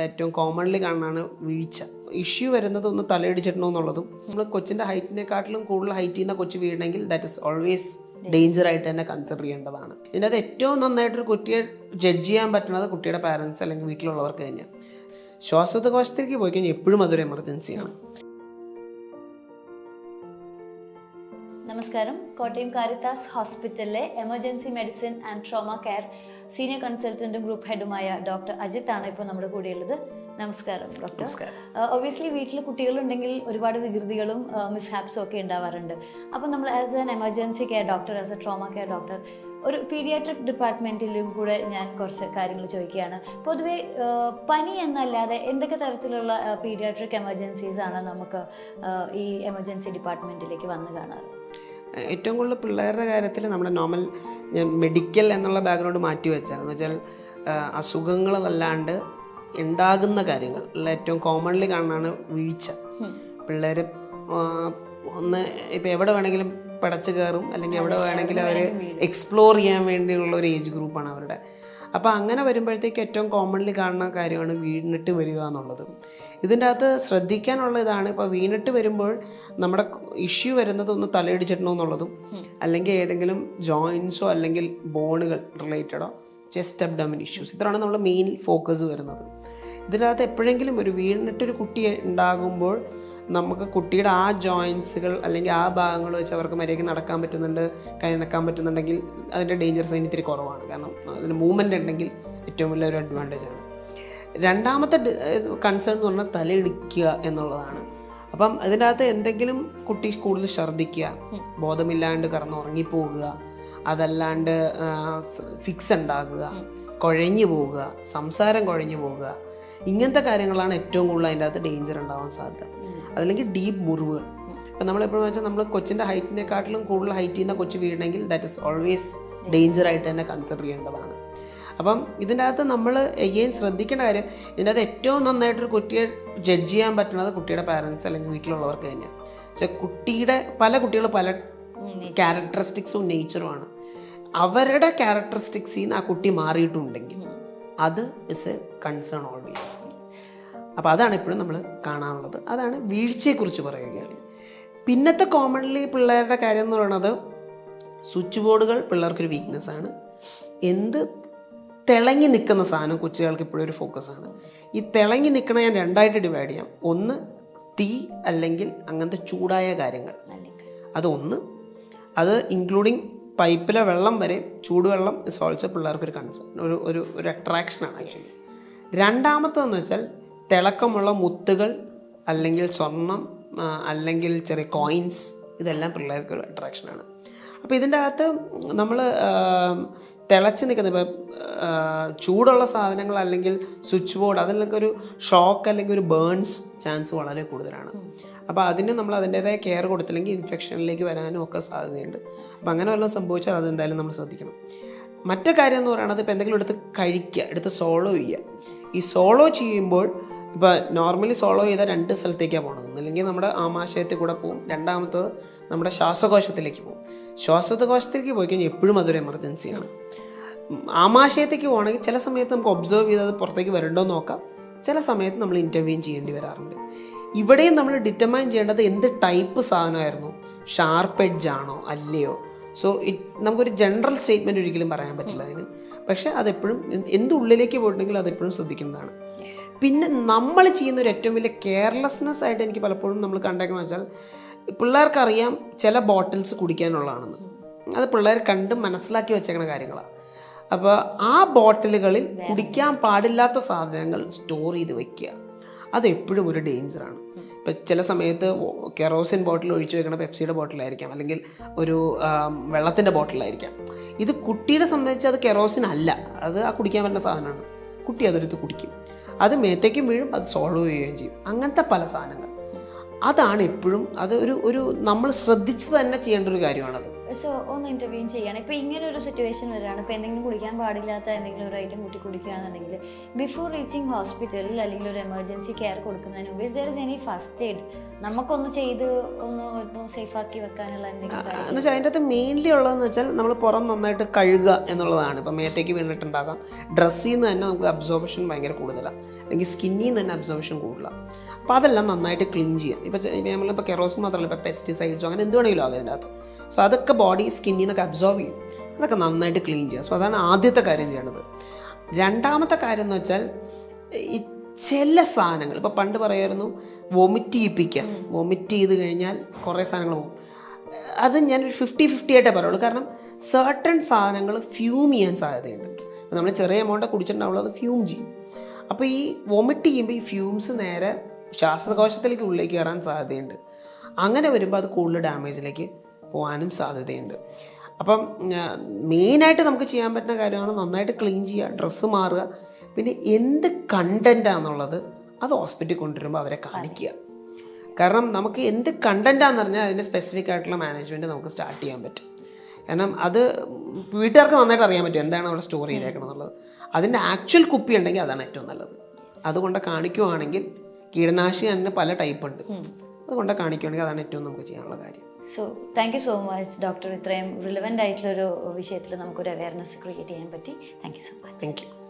ഏറ്റവും കോമൺലി കാണുന്നതാണ് വീഴ്ച. ഇഷ്യൂ വരുന്നത് ഒന്ന് തലയിടിച്ചിടണോ എന്നുള്ളതും നമ്മൾ കൊച്ചിന്റെ ഹൈറ്റിനെക്കാട്ടിലും കൂടുതൽ ഹൈറ്റ് ചെയ്യുന്ന കൊച്ചു വീഴണമെങ്കിൽ ദാറ്റ് ഇസ് ഓൾവേസ് ഡേഞ്ചർ ആയിട്ട് തന്നെ കൺസിഡർ ചെയ്യേണ്ടതാണ്. ഇതിനകത്ത് ഏറ്റവും നന്നായിട്ടൊരു കുട്ടിയെ ജഡ്ജ് ചെയ്യാൻ പറ്റുന്നത് കുട്ടിയുടെ പാരൻസ് അല്ലെങ്കിൽ വീട്ടിലുള്ളവർക്ക് തന്നെയാണ്. ശ്വാസകോശത്തിലേക്ക് പോയി കഴിഞ്ഞാൽ എപ്പോഴും അതൊരു എമർജൻസിയാണ് നമസ്കാരം. കോട്ടയം കാരിത്താസ് ഹോസ്പിറ്റലിലെ emergency medicine and trauma care senior കൺസൾട്ടന്റും group ഹെഡുമായ ഡോക്ടർ അജിത്ത് ആണ് ഇപ്പോൾ നമ്മുടെ കൂടെയുള്ളത്. നമസ്കാരം ഡോക്ടർ. ഒബിയസ്ലി വീട്ടിൽ കുട്ടികളുണ്ടെങ്കിൽ ഒരുപാട് വികൃതികളും മിസ്ഹാപ്സും ഒക്കെ ഉണ്ടാവാറുണ്ട്. അപ്പോൾ നമ്മൾ as an emergency care doctor as a trauma care doctor ഒരു പീഡിയാട്രിക് ഡിപ്പാർട്ട്മെന്റിലും കൂടെ ഞാൻ കുറച്ച് കാര്യങ്ങൾ ചോദിക്കുകയാണ്. പൊതുവേ പനി എന്നല്ലാതെ എന്തൊക്കെ തരത്തിലുള്ള പീഡിയാട്രിക് എമർജൻസീസ് ആണ് നമുക്ക് ഈ എമർജൻസി ഡിപ്പാർട്ട്മെന്റിലേക്ക് വന്ന് കാണാറ്? ഏറ്റവും കൂടുതൽ പിള്ളേരുടെ കാര്യത്തിൽ നമ്മുടെ നോർമൽ ഞാൻ മെഡിക്കൽ എന്നുള്ള ബാക്ക്ഗ്രൗണ്ട് മാറ്റി വെച്ചാൽ എന്ന് വെച്ചാൽ അസുഖങ്ങൾ അസുഖങ്ങളല്ലാണ്ട് ഉണ്ടാകുന്ന കാര്യങ്ങൾ ഏറ്റവും കോമൺലി കാണുന്നതാണ് വീഴ്ച. പിള്ളേർ ഒന്ന് ഇപ്പം എവിടെ വേണമെങ്കിലും പടച്ച് കയറും. അല്ലെങ്കിൽ അവിടെ വേണമെങ്കിൽ അവർ എക്സ്പ്ലോർ ചെയ്യാൻ വേണ്ടിയുള്ള ഒരു ഏജ് ഗ്രൂപ്പാണ് അവരുടെ. അപ്പോൾ അങ്ങനെ വരുമ്പോഴത്തേക്ക് ഏറ്റവും കോമൺലി കാണുന്ന കാര്യമാണ് വീണിട്ട് വരിക എന്നുള്ളത്. ഇതിന്റെ അകത്ത് ശ്രദ്ധിക്കാനുള്ള ഇതാണ്. ഇപ്പോൾ വീണിട്ട് വരുമ്പോൾ നമ്മുടെ ഇഷ്യൂ വരുന്നത് ഒന്ന് തലയിടിച്ചിടണോ എന്നുള്ളതും അല്ലെങ്കിൽ ഏതെങ്കിലും ജോയിൻസോ അല്ലെങ്കിൽ ബോണുകൾ റിലേറ്റഡോ ചെസ്റ്റ് അബ്ഡമിൻ ഇഷ്യൂസ് ഇത്രയാണ് നമ്മൾ മെയിൻ ഫോക്കസ് വരുന്നത്. ഇതിനകത്ത് എപ്പോഴെങ്കിലും ഒരു വീണിട്ടൊരു കുട്ടി ഉണ്ടാകുമ്പോൾ നമുക്ക് കുട്ടിയുടെ ആ ജോയിൻസുകൾ അല്ലെങ്കിൽ ആ ഭാഗങ്ങൾ വെച്ച് അവർക്ക് മര്യാദയ്ക്ക് നടക്കാൻ പറ്റുന്നുണ്ട് കൈ നടക്കാൻ പറ്റുന്നുണ്ടെങ്കിൽ അതിന്റെ ഡേഞ്ചർ സൈൻ ഇത്തിരി കുറവാണ്. കാരണം അതിന് മൂവ്മെന്റ് ഉണ്ടെങ്കിൽ ഏറ്റവും വലിയ ഒരു അഡ്വാന്റേജ് ആണ്. രണ്ടാമത്തെ കൺസേൺ എന്ന് പറഞ്ഞാൽ തലയിടിക്കുക എന്നുള്ളതാണ്. അപ്പം അതിനകത്ത് എന്തെങ്കിലും കുട്ടി കൂടുതൽ ഛർദ്ദിക്കുക ബോധമില്ലാണ്ട് കറന്ന് ഉറങ്ങിപ്പോവുക അതല്ലാണ്ട് ഫിക്സ് ഉണ്ടാകുക കുഴഞ്ഞു പോവുക സംസാരം കുഴഞ്ഞു പോവുക ഇങ്ങനത്തെ കാര്യങ്ങളാണ് ഏറ്റവും കൂടുതൽ അതിന്റെ അകത്ത് ഡേഞ്ചർ ഉണ്ടാവാൻ സാധ്യത. അതല്ലെങ്കിൽ ഡീപ്പ് മുറിവുകൾ. ഇപ്പം നമ്മളെപ്പോഴും വെച്ചാൽ നമ്മൾ കൊച്ചിന്റെ ഹൈറ്റിനെക്കാട്ടിലും കൂടുതൽ ഹൈറ്റ് ചെയ്യുന്ന കൊച്ചു വീഴണമെങ്കിൽ ദാറ്റ് ഇസ് ഓൾവേസ് ഡേഞ്ചർ ആയിട്ട് തന്നെ കൺസിഡർ ചെയ്യേണ്ടതാണ്. അപ്പം ഇതിന്റെ അകത്ത് നമ്മൾ എഗെയിൻ ശ്രദ്ധിക്കേണ്ട കാര്യം ഇതിന്റെ അകത്ത് ഏറ്റവും നന്നായിട്ടൊരു കുട്ടിയെ ജഡ്ജ് ചെയ്യാൻ പറ്റുന്നത് കുട്ടിയുടെ പാരൻസ് അല്ലെങ്കിൽ വീട്ടിലുള്ളവർക്ക് തന്നെയാണ്. പക്ഷേ കുട്ടിയുടെ പല കുട്ടികൾ പല ക്യാരക്ടറിസ്റ്റിക്സും നേച്ചറുമാണ് അവരുടെ ക്യാരക്ടറിസ്റ്റിക്സിൽ നിന്ന് ആ കുട്ടി മാറിയിട്ടുണ്ടെങ്കിൽ അത് ഇസ് എ കൺസേൺ ഓൾവേസ് അപ്പോൾ അതാണ് എപ്പോഴും നമ്മൾ കാണാനുള്ളത്. അതാണ് വീഴ്ചയെക്കുറിച്ച് പറയുകയാണ് പിന്നത്തെ കോമൺലി പിള്ളേരുടെ കാര്യം എന്ന് പറയുന്നത് സ്വിച്ച് ബോർഡുകൾ പിള്ളേർക്കൊരു വീക്ക്നെസ് ആണ്. എന്ത് തിളങ്ങി നിൽക്കുന്ന സാധനം കൊച്ചുകൾക്ക് ഇപ്പോഴും ഒരു ഫോക്കസ് ആണ്. ഈ തിളങ്ങി നിൽക്കണ ഞാൻ രണ്ടായിട്ട് ഡിവൈഡ് ചെയ്യാം. ഒന്ന് തീ അല്ലെങ്കിൽ അങ്ങനത്തെ ചൂടായ കാര്യങ്ങൾ. അതൊന്ന് അത് ഇൻക്ലൂഡിങ് പൈപ്പിലെ വെള്ളം വരെ ചൂടുവെള്ളം ഇസ് ഓൾസോ പിള്ളേർക്ക് ഒരു കൺസേൺ ഒരു ഒരു ഒരു അട്രാക്ഷനാണ് ആക്ച്വലി രണ്ടാമത്തെന്ന് വെച്ചാൽ തിളക്കമുള്ള മുത്തുകൾ അല്ലെങ്കിൽ സ്വർണം അല്ലെങ്കിൽ ചെറിയ കോയിൻസ് ഇതെല്ലാം പിള്ളേർക്ക് അട്രാക്ഷനാണ് അപ്പോൾ ഇതിന്റെ അകത്ത് നമ്മൾ തിളച്ച് നിൽക്കുന്ന ഇപ്പോൾ ചൂടുള്ള സാധനങ്ങൾ അല്ലെങ്കിൽ സ്വിച്ച് ബോർഡ് അതിലൊക്കെ ഒരു ഷോക്ക് അല്ലെങ്കിൽ ഒരു ബേൺസ് ചാൻസ് വളരെ കൂടുതലാണ്. അപ്പോൾ അതിന് നമ്മൾ അതിന്റേതായ കെയർ കൊടുത്തില്ലെങ്കിൽ ഇൻഫെക്ഷനിലേക്ക് വരാനും ഒക്കെ സാധ്യതയുണ്ട്. അപ്പോൾ അങ്ങനെ വല്ലതും സംഭവിച്ചാൽ അതെന്തായാലും നമ്മൾ ശ്രദ്ധിക്കണം. മറ്റേ കാര്യം എന്ന് പറയുന്നത് ഇപ്പോൾ എന്തെങ്കിലും എടുത്ത് കഴിക്കുക എടുത്ത് സോളോ ചെയ്യുക. ഈ സോളോ ചെയ്യുമ്പോൾ ഇപ്പോൾ നോർമലി സോളോ ചെയ്താൽ രണ്ട് സ്ഥലത്തേക്കാണ് പോകണത് ഒന്നില്ലെങ്കിൽ നമ്മുടെ ആമാശയത്തിൽ കൂടെ പോകും രണ്ടാമത്തത് നമ്മുടെ ശ്വാസകോശത്തിലേക്ക് പോകും ശ്വാസകോശത്തിലേക്ക് പോയി കഴിഞ്ഞാൽ എപ്പോഴും അതൊരു എമർജൻസിയാണ് ആമാശയത്തേക്ക് പോകണമെങ്കിൽ ചില സമയത്ത് നമുക്ക് ഒബ്സർവ് ചെയ്ത് അത് പുറത്തേക്ക് വരണ്ടോ നോക്കാം. ചില സമയത്ത് നമ്മൾ ഇന്റർവ്യൂ ചെയ്യേണ്ടി വരാറുണ്ട്. ഇവിടെയും നമ്മൾ ഡിറ്റർമൈൻ ചെയ്യേണ്ടത് എന്ത് ടൈപ്പ് സാധനമായിരുന്നു? ഷാർപ്പ് എഡ്ജ് ആണോ? അല്ലയോ? സോ ഇറ്റ് നമുക്കൊരു ജനറൽ സ്റ്റേറ്റ്മെന്റ് ഒരിക്കലും പറയാൻ പറ്റില്ല അതിന്. പക്ഷേ അതെപ്പോഴും എന്ത് ഉള്ളിലേക്ക് പോയിട്ടുണ്ടെങ്കിലും അതെപ്പോഴും ശ്രദ്ധിക്കേണ്ടതാണ് പിന്നെ നമ്മൾ ചെയ്യുന്ന ഒരു ഏറ്റവും വലിയ കെയർലെസ്നെസ് ആയിട്ട് എനിക്ക് പലപ്പോഴും നമ്മൾ കണ്ടേക്കുന്നത് വെച്ചാൽ പിള്ളേർക്കറിയാം ചില ബോട്ടിൽസ് കുടിക്കാനുള്ളതാണെന്ന്. അത് പിള്ളേർ കണ്ട് മനസ്സിലാക്കി വെച്ചേക്കുന്ന കാര്യങ്ങളാണ് അപ്പോൾ ആ ബോട്ടിലുകളിൽ കുടിക്കാൻ പാടില്ലാത്ത സാധനങ്ങൾ സ്റ്റോർ ചെയ്ത് വെക്കുക. അത് എപ്പോഴും ഒരു ഡേഞ്ചറാണ് ഇപ്പം ചില സമയത്ത് കെറോസിൻ ബോട്ടിൽ ഒഴിച്ചു വെക്കണ പെപ്സിയുടെ ബോട്ടിലായിരിക്കാം അല്ലെങ്കിൽ ഒരു വെള്ളത്തിന്റെ ബോട്ടിലായിരിക്കാം ഇത് കുട്ടിയുടെ സംബന്ധിച്ച് അത് കെറോസിൻ അല്ല. അത് ആ കുടിക്കാൻ പറ്റുന്ന സാധനമാണ്. കുട്ടി അതെടുത്ത് കുടിക്കും. അത് മേത്തേക്കും വീഴും അത് സോൾവ് ചെയ്യുകയും ചെയ്യും. അങ്ങനത്തെ പല സാധനങ്ങൾ. അതാണ് എപ്പോഴും അത് ഒരു ഒരു നമ്മൾ ശ്രദ്ധിച്ച് തന്നെ ചെയ്യേണ്ട ഒരു കാര്യമാണത്. സോ ഒന്ന് ഇന്റർവ്യൂ ചെയ്യാണ്. ഇപ്പോൾ ഇങ്ങനെ ഒരു സിറ്റുവേഷൻ വരികയാണ്. ഇപ്പോൾ എന്തെങ്കിലും കുടിക്കാൻ പാടില്ലാത്ത എന്തെങ്കിലും ഒരു ഐറ്റം കുട്ടി കുടിക്കുകയാണെന്നുണ്ടെങ്കിൽ ബിഫോർ റീച്ചിങ് ഹോസ്പിറ്റലിൽ അല്ലെങ്കിൽ ഒരു എമർജൻസി കെയർ കൊടുക്കുന്നതിന് മുമ്പ് is there is any first aid നമുക്കൊന്ന് ചെയ്ത് ഒന്ന് ഒന്ന് സേഫ് ആക്കി വെക്കാനുള്ള എന്തെങ്കിലും എന്ന് വെച്ചാൽ അതിന്റെ അകത്ത് മെയിൻലി ഉള്ളതെന്ന് വെച്ചാൽ നമ്മൾ പുറം നന്നായിട്ട് കഴുകുക എന്നുള്ളതാണ്. ഇപ്പം മേത്തേക്ക് വീണിട്ടുണ്ടാകാം. ഡ്രസ്സിൽ നിന്ന് തന്നെ നമുക്ക് അബ്സോർബേഷൻ ഭയങ്കര കൂടുതലാണ് അല്ലെങ്കിൽ സ്കിന്നിൽ നിന്ന് തന്നെ അബ്സോർബേഷൻ കൂടുതലാണ് അപ്പോൾ അതെല്ലാം നന്നായിട്ട് ക്ലീൻ ചെയ്യാം. ഇപ്പോൾ നമ്മളിപ്പോൾ കെറോസിൻ മാത്രമല്ല ഇപ്പോൾ പെസ്റ്റിസൈഡ്സോ അങ്ങനെ എന്ത് വേണമെങ്കിലും ആകും അതിന്റെ അകത്ത് സോ അതൊക്കെ ബോഡി സ്കിന്നിൽ നിന്നൊക്കെ അബ്സോർവ് ചെയ്യും. അതൊക്കെ നന്നായിട്ട് ക്ലീൻ ചെയ്യുക. സോ അതാണ് ആദ്യത്തെ കാര്യം ചെയ്യണത് രണ്ടാമത്തെ കാര്യം എന്ന് വെച്ചാൽ ഈ ചില സാധനങ്ങൾ ഇപ്പോൾ പണ്ട് പറയുമായിരുന്നു വൊമിറ്റ് ചെയ്യിപ്പിക്കുക വൊമിറ്റ് ചെയ്ത് കഴിഞ്ഞാൽ കുറേ സാധനങ്ങൾ പോകും. അത് ഞാൻ ഫിഫ്റ്റി ഫിഫ്റ്റി ആയിട്ടേ പറയുള്ളൂ. കാരണം സർട്ടൺ സാധനങ്ങൾ ഫ്യൂം ചെയ്യാൻ സാധ്യതയുണ്ട്. അപ്പോൾ നമ്മൾ ചെറിയ എമൗണ്ട് കുടിച്ചിട്ടുണ്ടാവുള്ളൂ അത് ഫ്യൂം ചെയ്യും. അപ്പോൾ ഈ വൊമിറ്റ് ചെയ്യുമ്പോൾ ഈ ഫ്യൂംസ് നേരെ ശ്വാസകോശത്തിലേക്ക് ഉള്ളിലേക്ക് കയറാൻ സാധ്യതയുണ്ട്. അങ്ങനെ വരുമ്പോൾ അത് കൂടുതൽ ഡാമേജിലേക്ക് പോകാനും സാധ്യതയുണ്ട്. അപ്പം മെയിനായിട്ട് നമുക്ക് ചെയ്യാൻ പറ്റുന്ന കാര്യമാണ് നന്നായിട്ട് ക്ലീൻ ചെയ്യുക ഡ്രസ്സ് മാറുക. പിന്നെ എന്ത് കണ്ടന്റാന്നുള്ളത് അത് ഹോസ്പിറ്റലിൽ കൊണ്ടുവരുമ്പോൾ അവരെ കാണിക്കുക. കാരണം നമുക്ക് എന്ത് കണ്ടന്റാന്ന് പറഞ്ഞാൽ അതിന്റെ സ്പെസിഫിക് ആയിട്ടുള്ള മാനേജ്മെന്റ് നമുക്ക് സ്റ്റാർട്ട് ചെയ്യാൻ പറ്റും. കാരണം അത് വീട്ടുകാർക്ക് നന്നായിട്ട് അറിയാൻ പറ്റും എന്താണ് അവിടെ സ്റ്റോർ ചെയ്തേക്കണം എന്നുള്ളത് അതിന്റെ ആക്ച്വൽ കുപ്പി ഉണ്ടെങ്കിൽ അതാണ് ഏറ്റവും നല്ലത്. അതുകൊണ്ട് കാണിക്കുവാണെങ്കിൽ കീടനാശിനി തന്നെ പല ടൈപ്പ് ഉണ്ട്. അതുകൊണ്ട് കാണിക്കുകയാണെങ്കിൽ അതാണ് ഏറ്റവും നമുക്ക് ചെയ്യാനുള്ള കാര്യം. So thank you so much doctor ഇത്രയും റിലവന്റ് ആയിട്ടുള്ളൊരു വിഷയത്തിൽ നമുക്കൊരു അവയർനെസ് ക്രിയേറ്റ് ചെയ്യാൻ പറ്റി. Thank you so much thank you